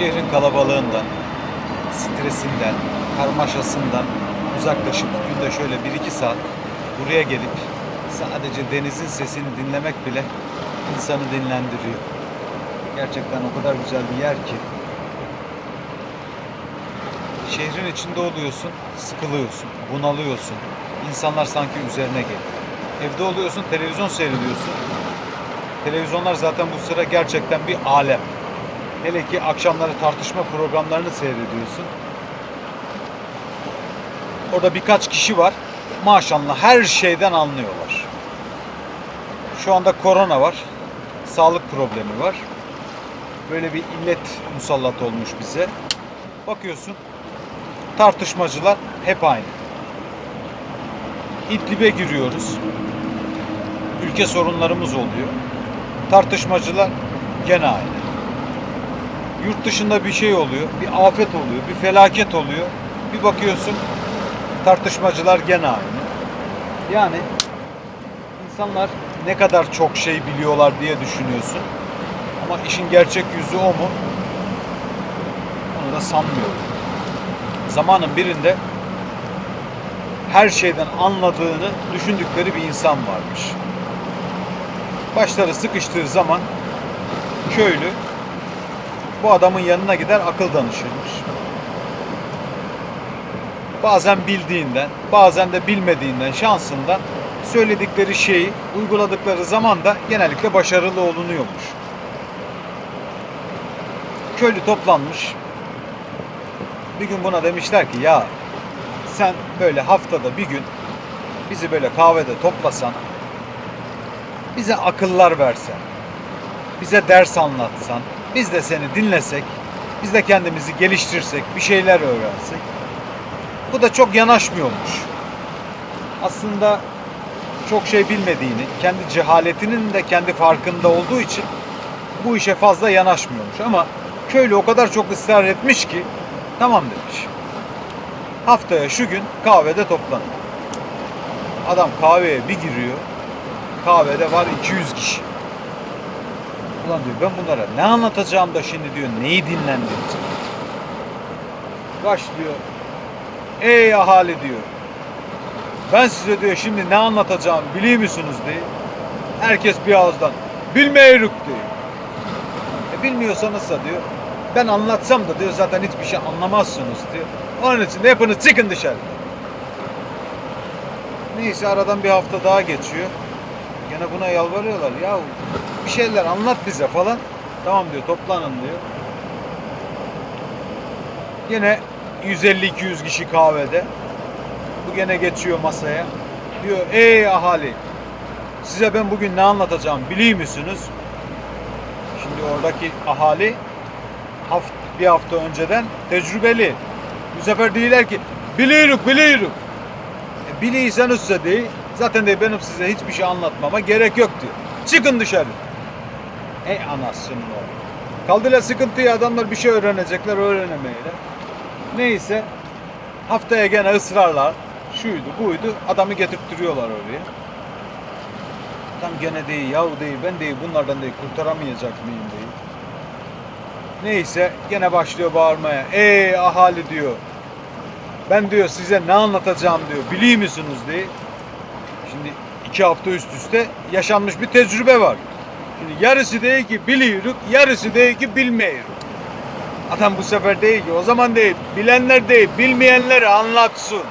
şehrin kalabalığından, stresinden, karmaşasından uzaklaşıp günde şöyle 1-2 saat buraya gelip sadece denizin sesini dinlemek bile insanı dinlendiriyor. Gerçekten o kadar güzel bir yer ki. Şehrin içinde oluyorsun, sıkılıyorsun, bunalıyorsun. İnsanlar sanki üzerine geliyor. Evde oluyorsun, televizyon seyrediyorsun. Televizyonlar zaten bu sıra gerçekten bir alem. Hele ki akşamları tartışma programlarını seyrediyorsun. Orada birkaç kişi var. Maşallah her şeyden anlıyorlar. Şu anda korona var. Sağlık problemi var. Böyle bir illet musallat olmuş bize. Bakıyorsun tartışmacılar hep aynı. İdlib'e giriyoruz. Ülke sorunlarımız oluyor. Tartışmacılar gene aynı. Yurt dışında bir şey oluyor, bir afet oluyor, bir felaket oluyor. Bir bakıyorsun tartışmacılar gene aynı. Yani insanlar ne kadar çok şey biliyorlar diye düşünüyorsun. Ama işin gerçek yüzü o mu? Onu da sanmıyorum. Zamanın birinde her şeyden anladığını düşündükleri bir insan varmış. Başları sıkıştığı zaman köylü bu adamın yanına gider akıl danışırmış. Bazen bildiğinden, bazen de bilmediğinden, şansından söyledikleri şeyi uyguladıkları zaman da genellikle başarılı olunuyormuş. Köylü toplanmış. Bir gün buna demişler ki ya sen böyle haftada bir gün bizi böyle kahvede toplasan bize akıllar versen bize ders anlatsan biz de seni dinlesek biz de kendimizi geliştirsek bir şeyler öğrensek bu da çok yanaşmıyormuş. Aslında çok şey bilmediğini, kendi cehaletinin de kendi farkında olduğu için bu işe fazla yanaşmıyormuş. Ama köylü o kadar çok ısrar etmiş ki tamam demiş. Haftaya şu gün kahvede toplanın. Adam kahveye bir giriyor. Kahvede var 200 kişi. Ulan diyor ben bunlara ne anlatacağım da şimdi diyor neyi dinlendireceğim. Başlıyor. Ey ahali diyor. Ben size diyor şimdi ne anlatacağım biliyor musunuz diye. Herkes bir ağızdan bilmeyirik diyor. E bilmiyorsanız da diyor ben anlatsam da diyor zaten hiçbir şey anlamazsınız diyor. Onun için de hepiniz çıkın dışarı. Neyse aradan bir hafta daha geçiyor. Gene buna yalvarıyorlar. Ya bir şeyler anlat bize falan. Tamam diyor toplanın diyor. Yine 150-200 kişi kahvede. Bu gene geçiyor masaya. Diyor ey ahali size ben bugün ne anlatacağım biliyor musunuz? Şimdi oradaki ahali haft bir hafta önceden tecrübeli. Bu sefer değiller ki biliyoruz biliyoruz. E, biliyorsanız size değil. Zaten de benim size hiçbir şey anlatmama gerek yok diyor. Çıkın dışarı. Ey anasının oğlu. Kaldılar sıkıntıyı adamlar bir şey öğrenecekler öğrenemeyle. Neyse haftaya gene ısrarlar. Şuydu buydu adamı getirttiriyorlar oraya. Adam gene değil yahu değil ben değil bunlardan değil kurtaramayacak mıyım değil. Neyse gene başlıyor bağırmaya. Ey ahali diyor. Ben diyor size ne anlatacağım diyor. Biliyor musunuz diye. Şimdi iki hafta üst üste yaşanmış bir tecrübe var. Şimdi yarısı değil ki biliyoruz, yarısı değil ki bilmiyoruz. Adam bu sefer değil ki o zaman değil, bilenler değil, bilmeyenleri anlatsın.